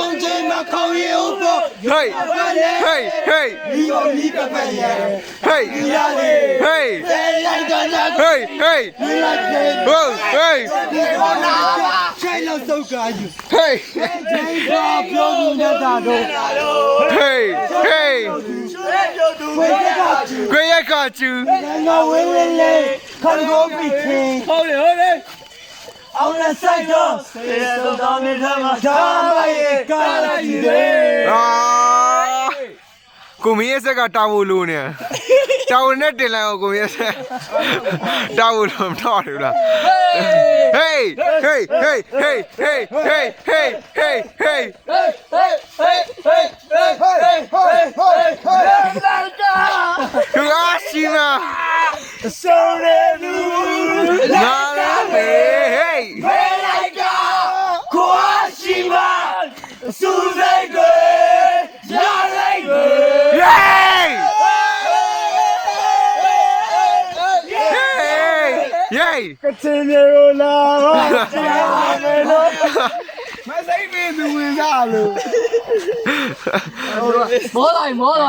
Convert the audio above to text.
အောင်ချိန်မှာခေါင်းရင်ဦးဖို့ Hey! Hey! Hey! ဒီကိုဒီပပရဲ့ Hey! ဒီရလေ Hey! ဘယ်လိုက်တော့လဲ Hey! Hey! ဒီလိုက်တယ် Whoa! Hey! ဒီကောနာပါချိန်လို့စုပ်ကားယူ Hey! ချိန်ပါပြောနေတာတော့ Hey! Hey! ဝေးကချူ Great got you. ငါဝေးဝေးလေးခေါင်းကိုပြီးခင်ဟုတ်တယ်ဟုတ်တယ် အောင်လက်ဆိုင်တော့ဆေးရတော့နေတယ်မှာဓာမရဲ့ကာလာကြီးတယ် Ah! ကိုမင်းရဲ့ဆက်ကတာဝလို့နေတာဝနဲ့တင်လိုက်အောင်ကိုမင်းရဲ့ဆက်တာဝလို့မတော်ဘူးလား Hey! Hey! Hey! Hey! Hey! Hey! Hey! Hey! Hey! သူအားရှိမဆိုရလူ နာလာမေ Hey! ဘယ်လိုက်ကကိုအရှိမ စူစိတ်တွေရလိုက်တွေ Yay! Hey! Yay! ကချင်မျိုးလာကြားမယ်လို့မစိမ့်မင်းသူဝင်စားလို့ မောလိုက်မောလိုက်